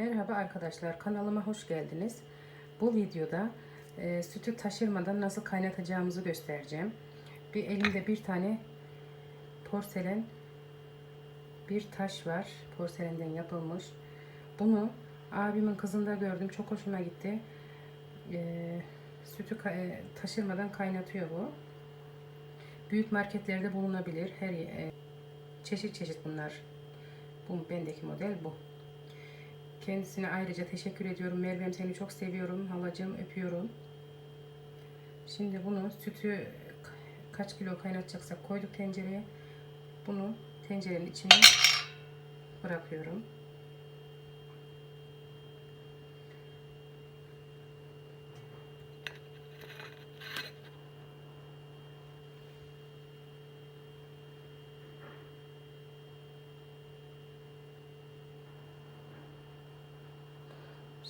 Merhaba arkadaşlar kanalıma hoş geldiniz. Bu videoda e, sütü taşırmadan nasıl kaynatacağımızı göstereceğim. Bir elimde bir tane porselen bir taş var. Porselenden yapılmış. Bunu abimin kızında gördüm. Çok hoşuma gitti. E, sütü e, taşırmadan kaynatıyor bu. Büyük marketlerde bulunabilir. Her e, çeşit çeşit bunlar. Bu bendeki model bu. Kendisine ayrıca teşekkür ediyorum. Merve'm seni çok seviyorum. Halacığım öpüyorum. Şimdi bunu sütü ka- kaç kilo kaynatacaksak koyduk tencereye. Bunu tencerenin içine bırakıyorum.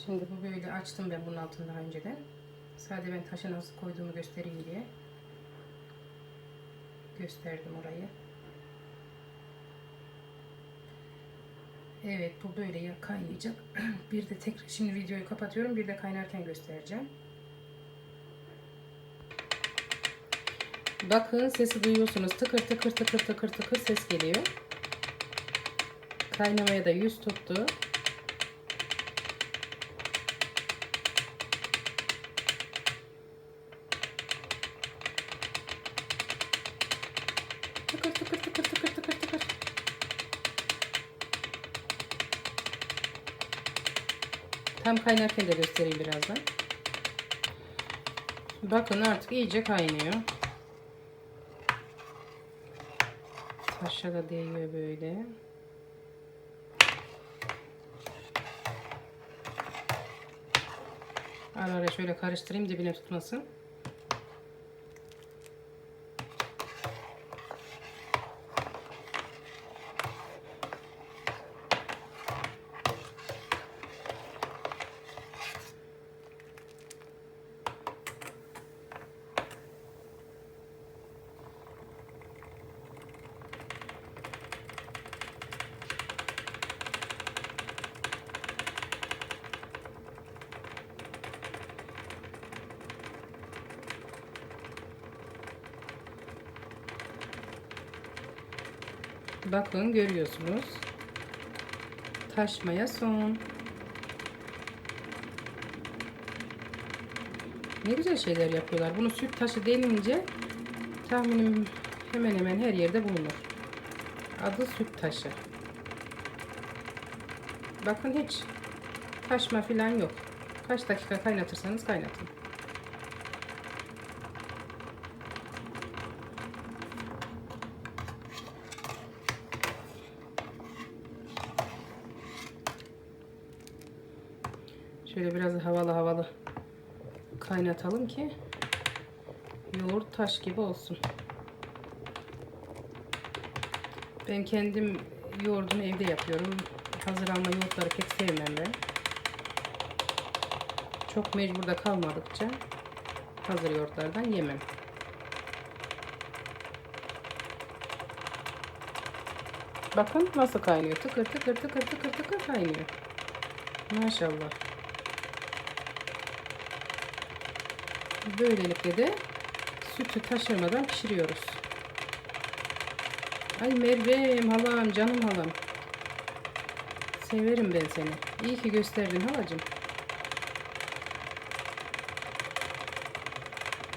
Şimdi bu böyle açtım ben bunun altını daha önceden. Sadece ben taşı nasıl koyduğumu göstereyim diye. Gösterdim orayı. Evet bu böyle ya kaynayacak. bir de tekrar şimdi videoyu kapatıyorum. Bir de kaynarken göstereceğim. Bakın sesi duyuyorsunuz. Tıkır tıkır tıkır tıkır tıkır ses geliyor. Kaynamaya da yüz tuttu. Tıkır tıkır tıkır tıkır tıkır tıkır. Tam kaynarken de göstereyim birazdan. Bakın artık iyice kaynıyor. Taşa da değiyor böyle. Ara ara şöyle karıştırayım dibine tutmasın. Bakın görüyorsunuz. Taşmaya son. Ne güzel şeyler yapıyorlar. Bunu süt taşı denince tahminim hemen hemen her yerde bulunur. Adı süt taşı. Bakın hiç taşma falan yok. Kaç dakika kaynatırsanız kaynatın. Şöyle biraz havalı havalı kaynatalım ki yoğurt taş gibi olsun. Ben kendim yoğurdunu evde yapıyorum. Hazır alma yoğurtları pek sevmem ben. Çok mecburda kalmadıkça hazır yoğurtlardan yemem. Bakın nasıl kaynıyor. Tıkır tıkır tıkır tıkır tıkır kaynıyor. Maşallah. Böylelikle de sütü taşırmadan pişiriyoruz. Ay Merve'm halam canım halam. Severim ben seni. İyi ki gösterdin halacığım.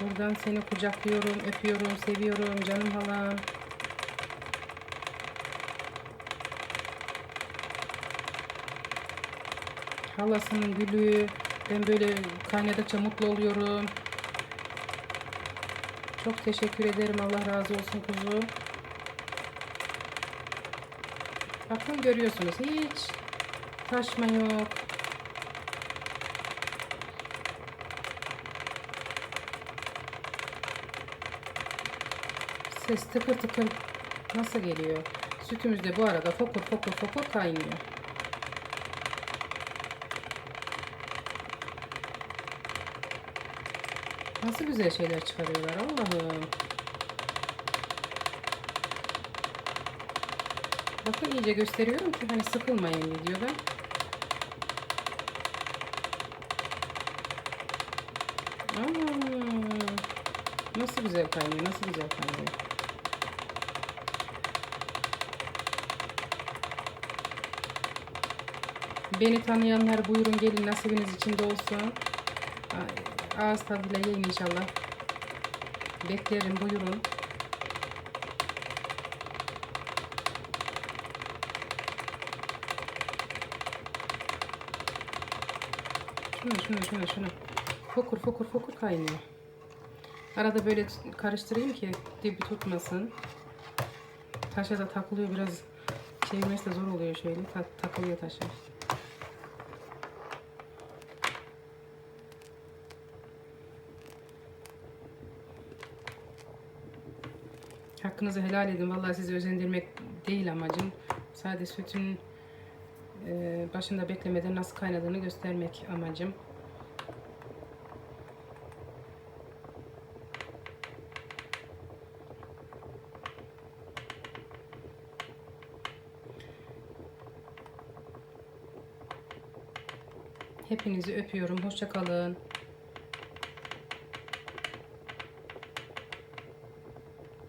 Buradan seni kucaklıyorum, öpüyorum, seviyorum canım halam. Halasının gülü. Ben böyle kaynadıkça mutlu oluyorum. Çok teşekkür ederim. Allah razı olsun kuzu. Bakın görüyorsunuz hiç taşma yok. Ses tıkır tıkır nasıl geliyor? Sütümüz de bu arada fokur fokur fokur kaynıyor. Nasıl güzel şeyler çıkarıyorlar Allah'ım. Bakın iyice gösteriyorum ki hani sıkılmayın videoda. Aa, nasıl güzel kaynıyor, nasıl güzel kaynıyor. Beni tanıyanlar buyurun gelin nasibiniz içinde olsun. Ağız tadıyla yiyin inşallah. Beklerim buyurun. Şunu şunu şunu şunu. Fokur fokur fokur kaynıyor. Arada böyle karıştırayım ki dibi tutmasın. Taşa da takılıyor biraz. Çevirmesi de zor oluyor şöyle. Ta- takılıyor taşa. Hakkınızı helal edin. Vallahi sizi özendirmek değil amacım. Sadece sütün e, başında beklemeden nasıl kaynadığını göstermek amacım. Hepinizi öpüyorum. Hoşça kalın.